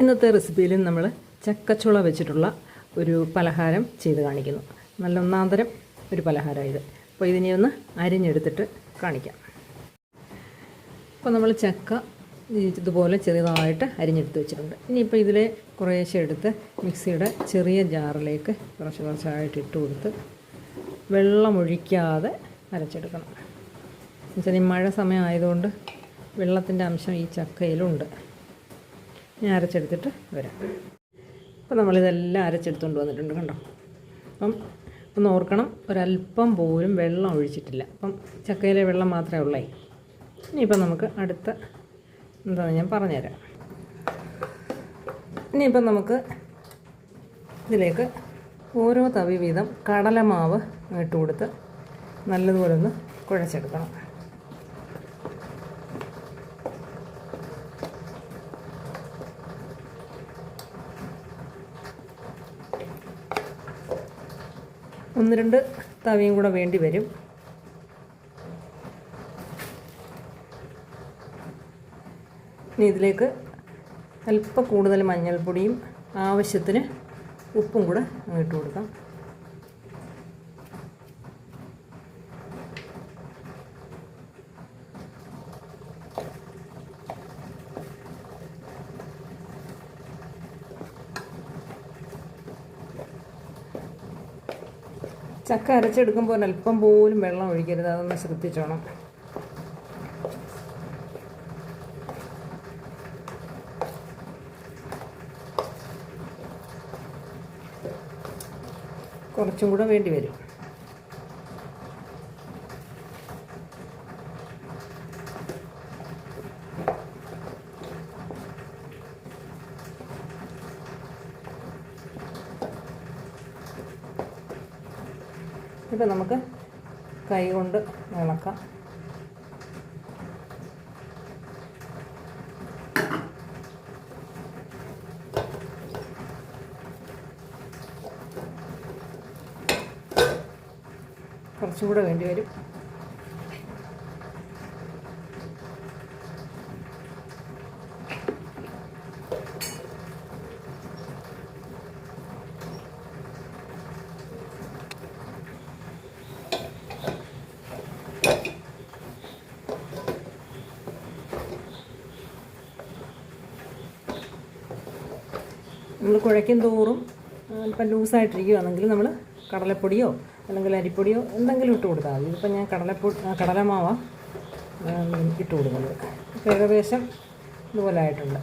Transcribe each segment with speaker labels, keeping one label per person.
Speaker 1: ഇന്നത്തെ റെസിപ്പിയിൽ നമ്മൾ ചക്കച്ചുള വെച്ചിട്ടുള്ള ഒരു പലഹാരം ചെയ്ത് കാണിക്കുന്നു. നല്ല ഒന്നാന്തരം ഒരു പലഹാരം ഇത്. അപ്പോൾ ഇതിനെ ഒന്ന് അരിഞ്ഞെടുത്തിട്ട് കാണിക്കാം. അപ്പോൾ നമ്മൾ ചക്ക ഇതുപോലെ ചെറുതായിട്ട് അരിഞ്ഞെടുത്ത് വെച്ചിട്ടുണ്ട്. ഇനിയിപ്പോൾ ഇതിലെ കുറേശ്ശെ എടുത്ത് മിക്സിയുടെ ചെറിയ ജാറിലേക്ക് കുറച്ച് കുറച്ചായിട്ട് ഇട്ട് കൊടുത്ത് വെള്ളമൊഴിക്കാതെ അരച്ചെടുക്കണം. എന്നുവെച്ചാൽ ഈ മഴ സമയം ആയതുകൊണ്ട് വെള്ളത്തിന്റെ അംശം ഈ ചക്കയിലുണ്ട്. ഞാൻ അരച്ചെടുത്തിട്ട് വരാം. അപ്പോൾ നമ്മളിതെല്ലാം അരച്ചെടുത്തുകൊണ്ട് വന്നിട്ടുണ്ട് കണ്ടോ? അപ്പം ഒന്ന് ഓർക്കണം ഒരല്പം പോലും വെള്ളം ഒഴിച്ചിട്ടില്ല. അപ്പം ചക്കയിലെ വെള്ളം മാത്രമേ ഉള്ളേ. ഇനിയിപ്പം നമുക്ക് അടുത്ത എന്താണെന്ന് ഞാൻ പറഞ്ഞുതരാം. ഇനിയിപ്പം നമുക്ക് ഇതിലേക്ക് ഓരോ തവി വീതം കടലമാവ് ഇട്ട് കൊടുത്ത് നല്ലതുപോലെ ഒന്ന് കുഴച്ചെടുക്കണം. ഒന്ന് രണ്ട് തവിയും കൂടെ വേണ്ടി വരും. ഇനി ഇതിലേക്ക് അല്പം കൂടുതൽ മഞ്ഞൾപ്പൊടിയും ആവശ്യത്തിന് ഉപ്പും കൂടെ ഇട്ട് കൊടുക്കാം. ചക്ക അരച്ചെടുക്കുമ്പോൾ അല്പം പോലും വെള്ളം ഒഴിക്കരുത്. അതൊന്ന് ശ്രദ്ധിച്ചോണം. കുറച്ചും കൂടെ വേണ്ടി വരും ഇപ്പം നമുക്ക് കൈ കൊണ്ട് ഇളക്കാം കുറച്ചും കൂടെ വേണ്ടി വരും. നമ്മൾ കുഴയ്ക്കും തോറും അല്പം ലൂസായിട്ടിരിക്കുകയാണെങ്കിൽ നമ്മൾ കടലപ്പൊടിയോ അല്ലെങ്കിൽ അരിപ്പൊടിയോ എന്തെങ്കിലും ഇട്ട് കൊടുത്താൽ മതി. ഇതിപ്പോൾ ഞാൻ കടലപ്പൊടി കടലമാവ ഇട്ട് കൊടുക്കുന്നത്. ഇപ്പോൾ ഏകദേശം ഇതുപോലെ ആയിട്ടുണ്ട്.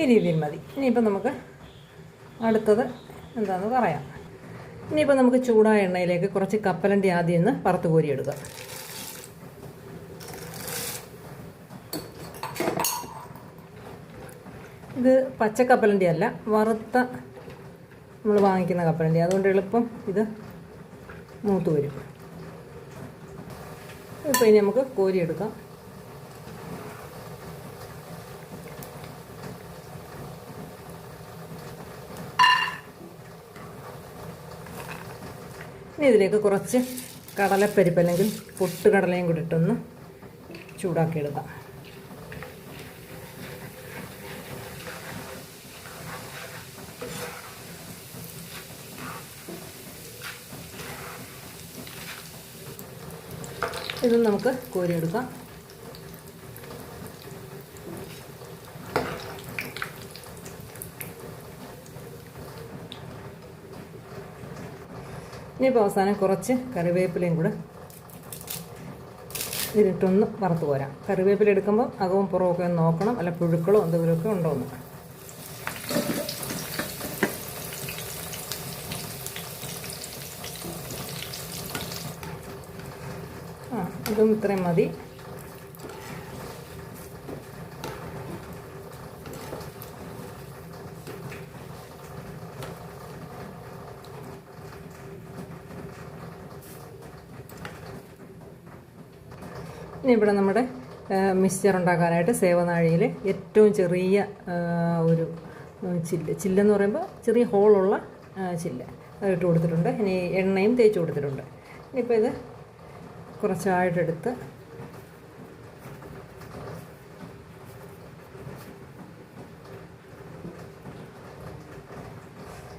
Speaker 1: ഈ രീതിയിൽ മതി. ഇനിയിപ്പോൾ നമുക്ക് അടുത്തത് എന്താണെന്ന് പറയാം. ഇനിയിപ്പോൾ നമുക്ക് ചൂടായ എണ്ണയിലേക്ക് കുറച്ച് കപ്പലണ്ടി ആദ്യം ഒന്ന് പറത്ത് കോരിയെടുക്കാം. ഇത് പച്ച കപ്പലണ്ടി അല്ല വറുത്ത നമ്മൾ വാങ്ങിക്കുന്ന കപ്പലണ്ടി. അതുകൊണ്ട് എളുപ്പം ഇത് മൂത്ത് വരും. ഇപ്പോൾ ഇനി നമുക്ക് കോരിയെടുക്കാം ഇനി ഇതിലേക്ക് കുറച്ച് കടലപ്പരിപ്പ് അല്ലെങ്കിൽ പൊട്ടുകടലയും കൂടി ഇട്ടൊന്ന് ചൂടാക്കിയെടുക്കാം ഇത് നമുക്ക് കോരിയെടുക്കാം ഇനിയിപ്പോൾ അവസാനം കുറച്ച് കറിവേപ്പിലയും കൂടെ ഇതിട്ടൊന്ന് വറുത്ത് പോരാം കറിവേപ്പില എടുക്കുമ്പോൾ അകവും പുറവും ഒക്കെ നോക്കണം. അല്ല പുഴുക്കളോ എന്തെങ്കിലുമൊക്കെ ഉണ്ടോ എന്ന് ആ ഇതും ഇത്രയും മതി. ഇനി ഇവിടെ നമ്മുടെ മിക്സ്ചർ ഉണ്ടാക്കാനായിട്ട് സേവനാഴിയിൽ ഏറ്റവും ചെറിയ ഒരു ചില്ല ചില്ല്. ചില്ലെന്ന് പറയുമ്പോൾ ചെറിയ ഹോളുള്ള ചില്ല്. ഇട്ട് കൊടുത്തിട്ടുണ്ട്. ഇനി എണ്ണയും തേച്ച് കൊടുത്തിട്ടുണ്ട്. ഇനിയിപ്പോൾ ഇത് കുറച്ചായിട്ടെടുത്ത്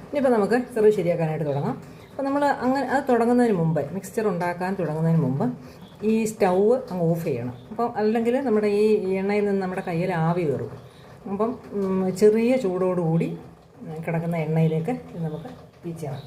Speaker 1: ഇനിയിപ്പോൾ നമുക്ക് ചെറു ശരിയാക്കാനായിട്ട് തുടങ്ങാം. അപ്പോൾ നമ്മൾ അങ്ങനെ അത് തുടങ്ങുന്നതിന് മുമ്പ് മിക്സ്ചർ ഉണ്ടാക്കാൻ തുടങ്ങുന്നതിന് മുമ്പ് ഈ സ്റ്റൗവ് അങ്ങ് ഓഫ് ചെയ്യണം. അപ്പം അല്ലെങ്കിൽ നമ്മുടെ ഈ എണ്ണയിൽ നിന്ന് നമ്മുടെ കയ്യിൽ ആവി കയറും. അപ്പം ചെറിയ ചൂടോടുകൂടി കിടക്കുന്ന എണ്ണയിലേക്ക് നമുക്ക് വീഴ്ചയാണ്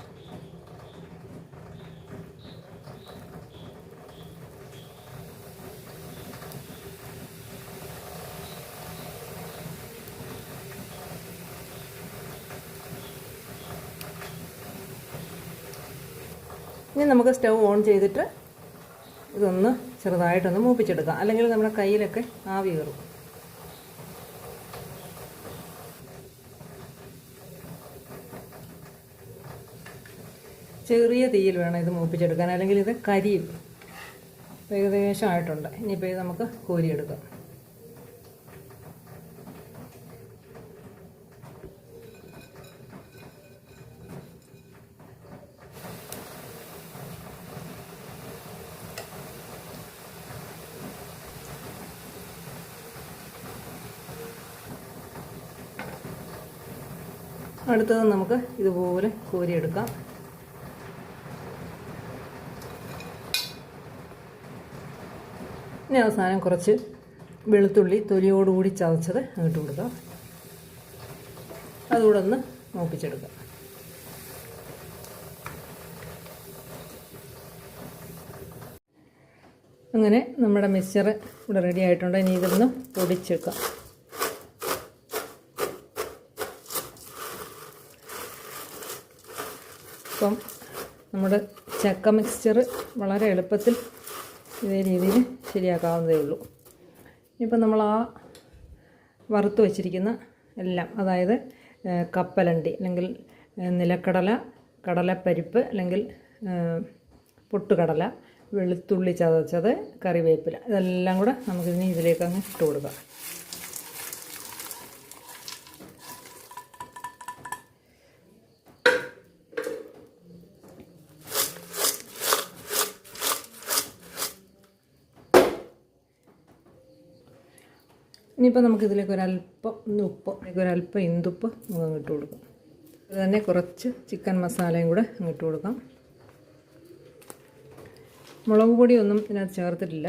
Speaker 1: ഇനി നമുക്ക് സ്റ്റൗ ഓൺ ചെയ്തിട്ട് ഇതൊന്ന് ചെറുതായിട്ടൊന്ന് മൂപ്പിച്ചെടുക്കാം. അല്ലെങ്കിൽ നമ്മുടെ കയ്യിലൊക്കെ ആവി കയറും. ചെറിയ തീയിൽ വേണം ഇത് മൂപ്പിച്ചെടുക്കാൻ. അല്ലെങ്കിൽ ഇത് കരിയും ഏകദേശമായിട്ടുണ്ട് ഇനിയിപ്പോൾ ഇത് നമുക്ക് കോരിയെടുക്കാം. അടുത്തത് നമുക്ക് ഇതുപോലെ കോരിയെടുക്കാം. ഇനി അവസാനം കുറച്ച് വെളുത്തുള്ളി തൊലിയോടുകൂടി ചതച്ചത് അങ്ങോട്ട് കൊടുക്കാം. അതുകൂടെ ഒന്ന് മൂപ്പിച്ചെടുക്കാം. അങ്ങനെ നമ്മുടെ മിക്സ്ചർ ഇവിടെ റെഡി ആയിട്ടുണ്ട്. ഇനി ഇതൊന്ന് പൊടിച്ചെടുക്കാം. അപ്പം നമ്മുടെ ചക്ക മിക്സ്ചർ വളരെ എളുപ്പത്തിൽ ഇതേ രീതിയിൽ ശരിയാക്കാവുന്നതേ ഉള്ളൂ. ഇപ്പം നമ്മൾ ആ വറുത്ത് വച്ചിരിക്കുന്ന എല്ലാം അതായത് കപ്പലണ്ടി അല്ലെങ്കിൽ നിലക്കടല കടലപ്പരിപ്പ് അല്ലെങ്കിൽ പൊട്ടുകടല വെളുത്തുള്ളി ചതച്ചത് കറിവേപ്പില ഇതെല്ലാം കൂടെ നമുക്കിതിന് ഇതിലേക്ക് അങ്ങ് ഇട്ട് കൊടുക്കാം ഇനിയിപ്പോൾ നമുക്ക് ഇതിലേക്ക് ഒരല്പം ഉപ്പ് ഇതിലേക്ക് ഒരല്പം ഇന്തുപ്പ് നമുക്ക് അങ്ങ് ഇട്ട് കൊടുക്കാം. അത് തന്നെ കുറച്ച് ചിക്കൻ മസാലയും കൂടെ അങ്ങ് ഇട്ട് കൊടുക്കാം. മുളക് പൊടിയൊന്നും ഇതിനകത്ത് ചേർത്തിട്ടില്ല.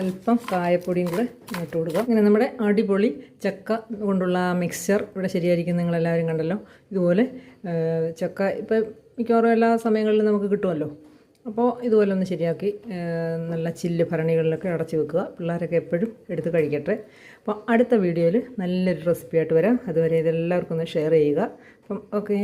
Speaker 1: അല്പം കായപ്പൊടിയും കൂടെ ഇട്ട് കൊടുക്കാം. ഇങ്ങനെ നമ്മുടെ അടിപൊളി ചക്ക കൊണ്ടുള്ള മിക്സ്ചർ ഇവിടെ ശരിയായിരിക്കും നിങ്ങളെല്ലാവരും കണ്ടല്ലോ. ഇതുപോലെ ചക്ക ഇപ്പം മിക്കവാറും എല്ലാ സമയങ്ങളിലും നമുക്ക് കിട്ടുമല്ലോ. അപ്പോൾ ഇതുപോലെ ഒന്ന് ശരിയാക്കി നല്ല ചില്ല് ഭരണികളിലൊക്കെ അടച്ചു വെക്കുക. പിള്ളേരൊക്കെ എപ്പോഴും എടുത്ത് കഴിക്കട്ടെ. അപ്പോൾ അടുത്ത വീഡിയോയിൽ നല്ലൊരു റെസിപ്പിയായിട്ട് വരാം. അതുവരെ ഇതെല്ലാവർക്കും ഒന്ന് ഷെയർ ചെയ്യുക. അപ്പം ഓക്കെ.